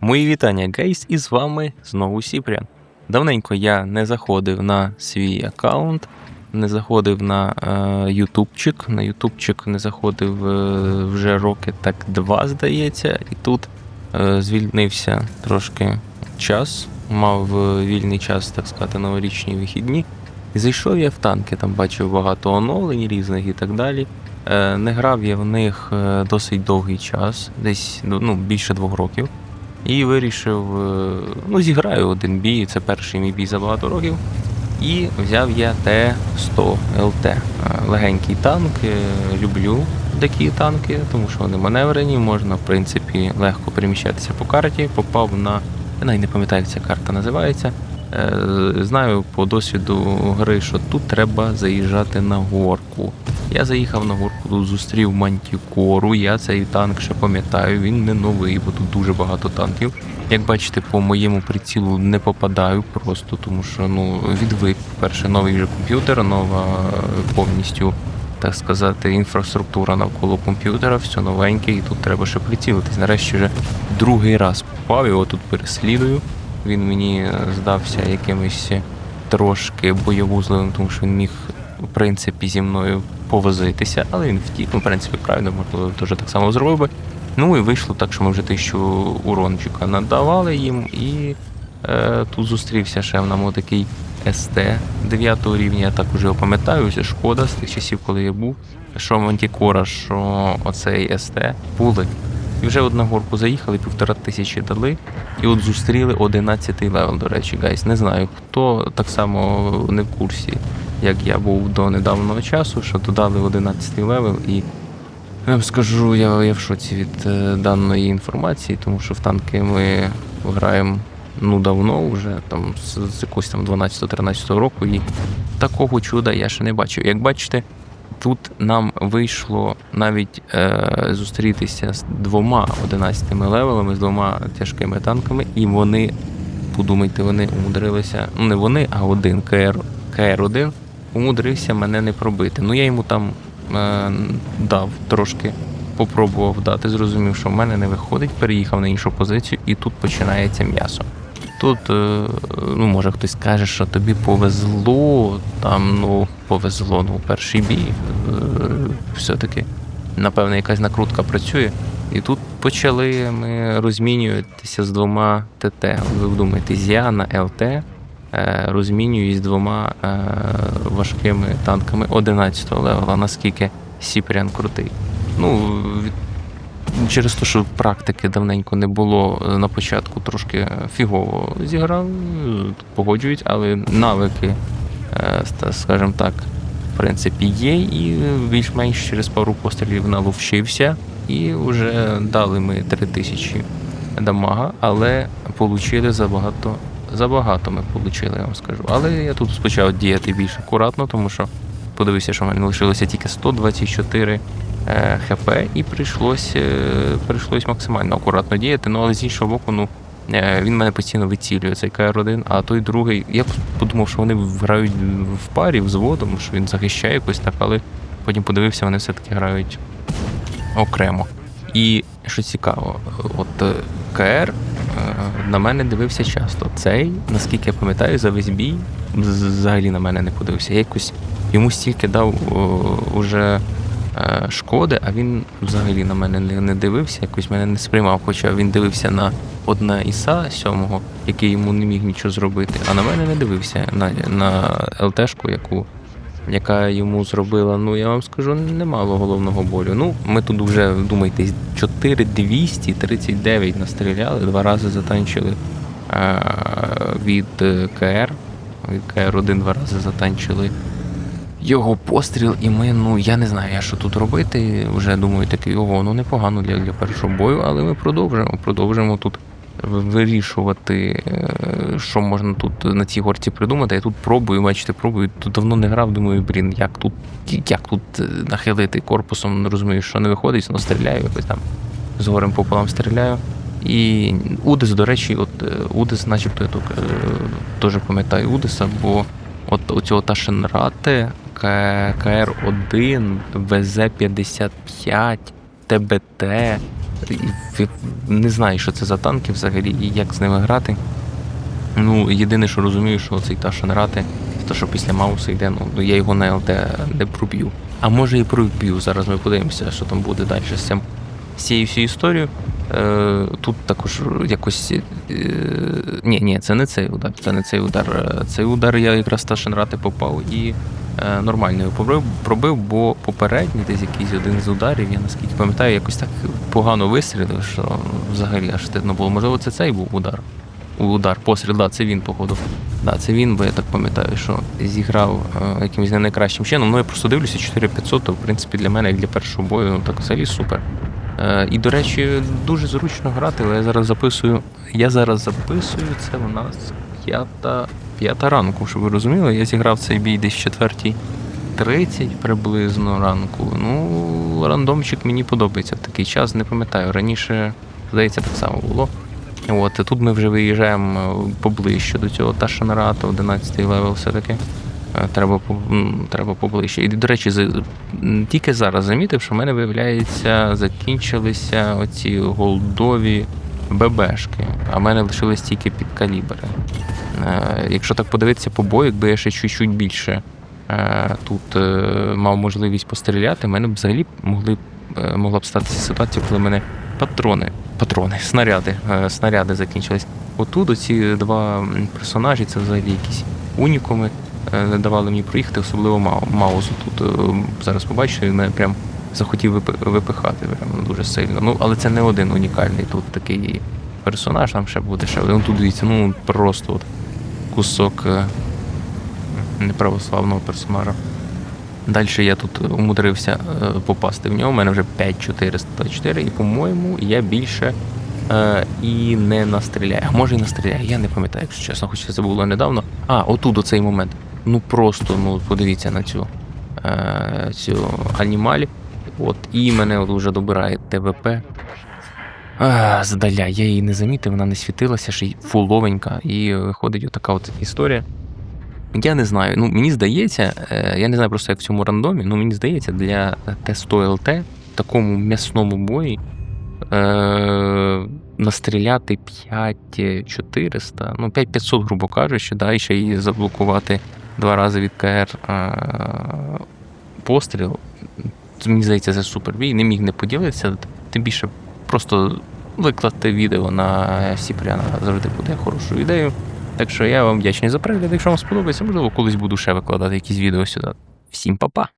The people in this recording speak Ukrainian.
Мої вітання, гейс, і з вами знову Сіпрян. Давненько я не заходив на свій аккаунт, не заходив на е, ютубчик. На ютубчик не заходив е, вже роки так два, здається, і тут е, звільнився трошки час, мав е, вільний час, так сказати, новорічні вихідні. І зайшов я в танки, там бачив багато оновлень різних і так далі. Е, Не грав я в них е, досить довгий час, десь ну, більше двох років. І вирішив, е, ну, зіграю один бій, це перший мій бій за багато років. І взяв я Т-100 ЛТ. Е, Легенький танк, е, люблю такі танки, тому що вони маневрені, можна, в принципі, легко переміщатися по карті. Попав на. Я навіть не пам'ятаю, як ця карта називається. Е, Знаю по досвіду гри, що тут треба заїжджати на горку. Я заїхав на горку, тут зустрів Мантікору. Я цей танк ще пам'ятаю, він не новий, бо тут дуже багато танків. Як бачите, по моєму прицілу не попадаю просто, тому що ну відвик. Перше, новий вже комп'ютер, нова е, повністю, так сказати, інфраструктура навколо комп'ютера, все новеньке, і тут треба ще прицілитись. Нарешті вже другий раз попав, його тут переслідую. Він мені здався якимось трошки боєвузливим, тому що він міг, в принципі, зі мною повозитися, але він втік. Ну, в принципі, правильно, можливо, теж так само зробив би. Ну і вийшло так, що ми вже тисячу урончика надавали їм, і е, тут зустрівся ще в нам такий СТ 9 рівня, я так уже пам'ятаю, це шкода з тих часів, коли я був. Що Мантікора, що оцей СТ були. І вже одна горку заїхали, півтора тисячі дали. І от зустріли 11 левел, до речі, гайс. Не знаю, хто так само не в курсі, як я був до недавнього часу, що додали 11 левел і. Я вам скажу, я, я в шоці від е, даної інформації, тому що в танки ми граємо ну давно вже, там з, з якогось там 12-13 року, і такого чуда я ще не бачив. Як бачите, тут нам вийшло навіть е, зустрітися з двома 11 левелами, з двома тяжкими танками, і вони, подумайте, вони умудрилися, ну не вони, а один КР, КР-1 умудрився мене не пробити. Ну я йому там е, дав трошки, попробував дати, зрозумів, що в мене не виходить, переїхав на іншу позицію, і тут починається м'ясо. Тут, е, ну, може хтось скаже, що тобі повезло, там, ну, повезло, ну, перший бій. е, Все-таки, напевно, якась накрутка працює. І тут почали ми розмінюватися з двома ТТ. Ви вдумайтесь, я на ЛТ е, розмінююсь з двома важкими танками 11-го левела, наскільки Сіпрян крутий. Ну, через те, що практики давненько не було е, на початку трошки фігово зіграв, е, погоджують, але навики, е, скажімо так, в принципі, є, і більш-менш через пару пострілів наловчився, і вже дали ми 3000 дамага, але отримали забагато. Забагато ми отримали, я вам скажу. Але я тут почав діяти більш акуратно, тому що подивився, що в мене лишилося тільки 124 е, хп, і прийшлось, е, прийшлось максимально акуратно діяти. Ну але з іншого боку, ну е, він мене постійно вицілює, цей КР-1, а той другий. Я подумав, що вони грають в парі, взводом, що він захищає якось так, але потім подивився, вони все-таки грають окремо. І що цікаво, от е, КР е, на мене дивився часто. Цей, наскільки я пам'ятаю, за весь бій взагалі на мене не подивився. Я якось йому стільки дав о, уже е, шкоди, а він взагалі на мене не, дивився, якось мене не сприймав. Хоча він дивився на одна Іса сьомого, який йому не міг нічого зробити, а на мене не дивився на, на ЛТшку, яку яка йому зробила, ну я вам скажу, немало головного болю. Ну, ми тут вже вдумайтесь, 4239 настріляли, два рази затанчили е, від е, КР. Від КР-1 два рази затанчили його постріл, і ми, ну я не знаю, я що тут робити. Вже думаю, такий ого, ну непогано для, для першого бою, але ми продовжуємо. Продовжуємо тут вирішувати, е, що можна тут на цій горці придумати. Я тут пробую, бачите, пробую. Тут давно не грав, думаю, блін, як тут, як тут е, нахилити корпусом, не розумію, що не виходить, але стріляю якось там з горем пополам стріляю. І Удис, до речі, от е, Удис, начебто я тут теж пам'ятаю Удиса, бо от у цього Ташенрати, КР-1, ВЗ-55, ТБТ, не знаю, що це за танки взагалі і як з ними грати. Ну, єдине, що розумію, що цей Ташин рати, то що після Мауса йде, ну я його на ЛТ не проб'ю. А може і проб'ю. Зараз ми подивимося, що там буде далі з цим. З цією всією історією. Е, тут також якось. Е, ні, ні, це не цей удар. Це не цей удар. Е, Цей удар я якраз Ташин рати попав і е, нормально його пробив, пробив, бо попередній десь якийсь один з ударів, я наскільки пам'ятаю, якось так погано вистрілив, що взагалі аж стидно було. Можливо, це цей був удар. Удар, постріл, да, це він, походу. Да, це він, бо я так пам'ятаю, що зіграв е, якимось не найкращим чином. Ну я просто дивлюся 4500, то в принципі для мене, як для першого бою, ну так взагалі супер. Е, і, до речі, дуже зручно грати, але я зараз записую. Я зараз записую, це у нас п'ята, п'ята ранку, щоб ви розуміли. Я зіграв цей бій десь четвертій 30 приблизно ранку. Ну, рандомчик мені подобається в такий час, не пам'ятаю. Раніше, здається, так само було. От, тут ми вже виїжджаємо е, поближче до цього Ташанарата, 11 левел все-таки. Е, Треба, треба поближче. І, до речі, тільки зараз замітив, що в мене, виявляється, закінчилися оці голдові ББшки, а в мене лишились тільки під калібри. Е, Якщо так подивитися по бою, якби я ще чуть-чуть більше е, тут е, мав можливість постріляти, в мене б взагалі могли, могла б статися ситуація, коли в мене патрони, патрони, снаряди, снаряди закінчились. Отут оці два персонажі, це взагалі якісь унікуми, не давали мені проїхати, особливо Мау- Маузу тут. Зараз побачите, він мене прям захотів випихати дуже сильно. Ну, але це не один унікальний тут такий персонаж, там ще буде ще один. Тут дивіться, ну просто от кусок е, неправославного персонажа. Далі я тут умудрився е, попасти в нього. У мене вже 5404, і, по-моєму, я більше е, і не настріляю. Може і настріляю, я не пам'ятаю, якщо чесно, хоча це було недавно. А, отут оцей момент. Ну просто ну подивіться на цю, е, цю анімалі. От, і мене вже добирає ТВП. А, здаля, я її не замітив, вона не світилася, ще й фуловенька. І виходить отака от історія. Я не знаю. Ну, мені здається, е, я не знаю просто як в цьому рандомі, ну мені здається, для Т100 ЛТ в такому м'ясному бої е, настріляти 5400, ну 5500, грубо кажучи, да, і ще її заблокувати два рази від КР е, постріл. Мені здається, це супербій. Не міг не поділитися. Тим більше просто викласти відео на Сіпряна завжди буде хорошою ідеєю. Так що я вам вдячний за перегляд. Якщо вам сподобається, можливо, колись буду ще викладати якісь відео сюди. Всім па-па!